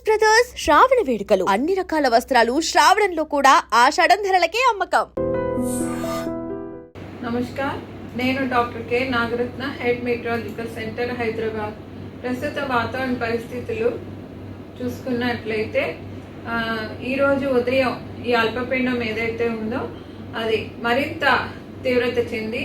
Dresses brothers శ్రావణ వేడుకలు. అన్ని రకాల వస్త్రాలు శ్రావణంలో కూడా ఆషాఢం ధరలకే అమ్మకం. నమస్కార్. నేను doctor K. Nagaratna head meteorological centre Hyderabad. ప్రస్తుత వాతావరణ పరిస్థితులు చూసుకున్నట్లయితే ఈరోజు ఉదయం ఈ అల్పపీండం ఏదైతే ఉందో అది మరింత తీవ్రత చెంది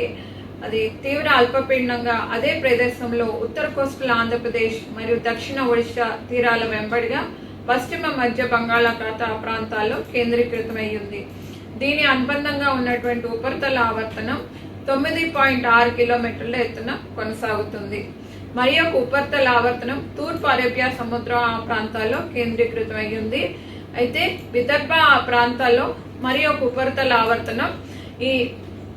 అది తీవ్ర అల్పపీడనంగా అదే ప్రదేశంలో ఉత్తర కోస్టల్ ఆంధ్రప్రదేశ్ మరియు దక్షిణ ఒడిశా తీరాల వెంబడిగా పశ్చిమ మధ్య బంగాళాఖాత ప్రాంతాల్లో కేంద్రీకృతమై ఉంది దీని అనుబంధంగా ఉన్నటువంటి ఉపరితల ఆవర్తనం తొమ్మిది పాయింట్ ఆరు కిలోమీటర్ల ఎత్తున కొనసాగుతుంది. మరి ఒక ఉపరితల ఆవర్తనం తూర్పు అరేబియా సముద్రం ప్రాంతాల్లో కేంద్రీకృతమై ఉంది అయితే విదర్భ ప్రాంతాల్లో మరి ఒక ఉపరితల ఆవర్తనం ఈ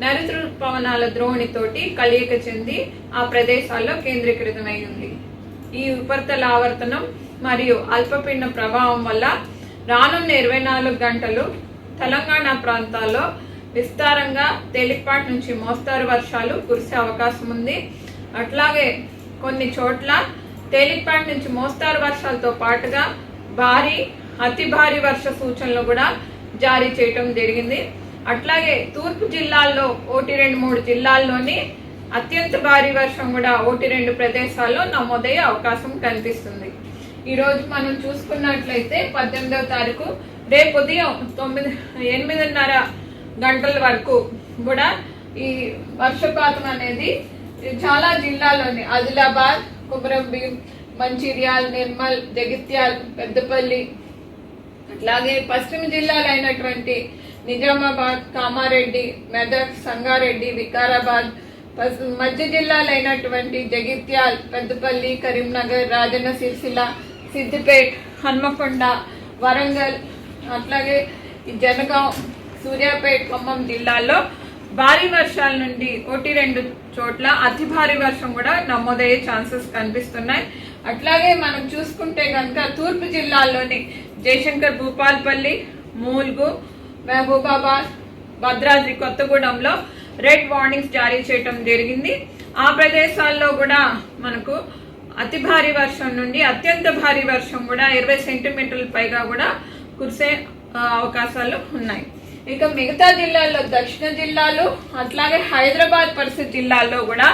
నరుతృపవనాల ద్రోణితోటి కలయిక చెంది ఆ ప్రదేశాల్లో కేంద్రీకృతమై ఉంది ఈ ఉపరితల ఆవర్తనం మరియు అల్పపీడన ప్రభావం వల్ల రానున్న ఇరవై నాలుగు గంటలు తెలంగాణ ప్రాంతాల్లో విస్తారంగా తేలికపాటి నుంచి మోస్తారు వర్షాలు కురిసే అవకాశం ఉంది. అట్లాగే కొన్ని చోట్ల తేలికపాటి నుంచి మోస్తారు వర్షాలతో పాటుగా భారీ అతి భారీ వర్ష సూచనలు కూడా జారీ చేయటం జరిగింది. అట్లాగే తూర్పు జిల్లాల్లో ఒకటి రెండు మూడు జిల్లాల్లోని అత్యంత భారీ వర్షం కూడా ఒకటి రెండు ప్రదేశాల్లో నమోదయ్యే అవకాశం కనిపిస్తుంది. ఈరోజు మనం చూసుకున్నట్లయితే పద్దెనిమిదవ తారీఖు రేపు ఉదయం తొమ్మిది ఎనిమిదిన్నర గంటల వరకు కూడా ఈ వర్షపాతం అనేది చాలా జిల్లాల్లోని ఆదిలాబాద్ కుమరంభీం మంచిర్యాల్ నిర్మల్ జగిత్యాల్ పెద్దపల్లి అట్లాగే పశ్చిమ జిల్లాలైనటువంటి అయినటువంటి నిజామాబాద్ కామారెడ్డి మెదక్ సంగారెడ్డి వికారాబాద్ మధ్య జిల్లాలైనటువంటి జగిత్యాల్ పెద్దపల్లి కరీంనగర్ రాజన్న సిరిసిల్ల సిద్దిపేట్ హన్మకొండ వరంగల్ అట్లాగే జనగాం సూర్యాపేట్ ఖమ్మం జిల్లాల్లో భారీ వర్షాల నుండి ఒకటి రెండు చోట్ల అతి భారీ వర్షం కూడా నమోదయ్యే ఛాన్సెస్ కనిపిస్తున్నాయి. అట్లాగే మనం చూసుకుంటే కనుక తూర్పు జిల్లాల్లోని జయశంకర్ భూపాల్పల్లి మూల్గు మహబూబాబాద్ భద్రాద్రి కొత్తగూడెంలో రెడ్ వార్నింగ్స్ జారీ చేయటం జరిగింది. ఆ ప్రదేశాల్లో కూడా మనకు అతి భారీ వర్షం నుండి అత్యంత భారీ వర్షం కూడా ఇరవై సెంటీమీటర్ల పైగా కూడా కురిసే అవకాశాలు ఉన్నాయి. ఇక మిగతా జిల్లాల్లో దక్షిణ జిల్లాలు అట్లాగే హైదరాబాద్ పరిస్థితి జిల్లాల్లో కూడా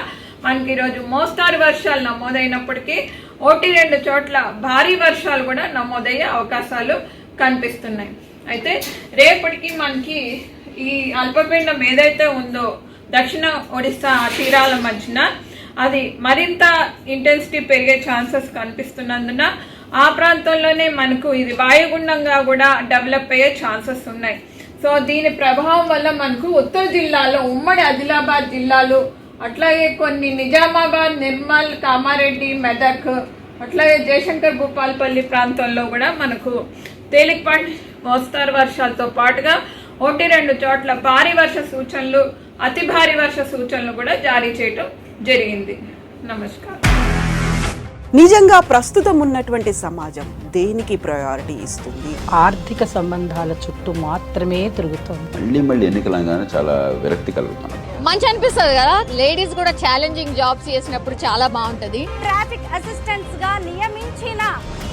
మనకి ఈరోజు మోస్తారు వర్షాలు నమోదైనప్పటికీ ఒకటి రెండు చోట్ల భారీ వర్షాలు కూడా నమోదయ్యే అవకాశాలు కనిపిస్తున్నాయి. అయితే రేపటికి మనకి ఈ అల్పపీండం ఏదైతే ఉందో దక్షిణ ఒడిస్సా తీరాల మధ్యన అది మరింత ఇంటెన్సిటీ పెరిగే ఛాన్సెస్ కనిపిస్తున్నందున ఆ ప్రాంతంలోనే మనకు ఇది వాయుగుండంగా కూడా డెవలప్ అయ్యే ఛాన్సెస్ ఉన్నాయి. సో దీని ప్రభావం వల్ల మనకు ఉత్తర జిల్లాలో ఉమ్మడి ఆదిలాబాద్ జిల్లాలు అట్లాగే కొన్ని నిజామాబాద్ నిర్మల్ కామారెడ్డి మెదక్ అట్లాగే జయశంకర్ భూపాల్పల్లి ప్రాంతంలో కూడా మనకు తేలికపాటి మోస్తారు వర్షాలతో పాటుగా ఒకటి రెండు చోట్ల భారీ వర్ష సూచనలు అతి భారీ వర్ష సూచనలు కూడా జారీ చేయటం జరిగింది. నమస్కారం. నిజంగా ప్రస్తుతం ఉన్నటువంటి సమాజం దేనికి ప్రయారిటీ ఇస్తుంది? ఆర్థిక సంబంధాల చుట్టూ మాత్రమే తిరుగుతోంది. మళ్ళీ మళ్ళీ ఎన్నికలు అనగానే చాలా విరక్తి కలుగుతున్నాం మంచి అనిపిస్తుంది కదా? లేడీస్ కూడా ఛాలెంజింగ్ జాబ్స్ చేసినప్పుడు చాలా బాగుంటది. ట్రాఫిక్ అసిస్టెంట్స్గా నియమించిన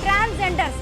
ట్రాన్స్జెండర్స్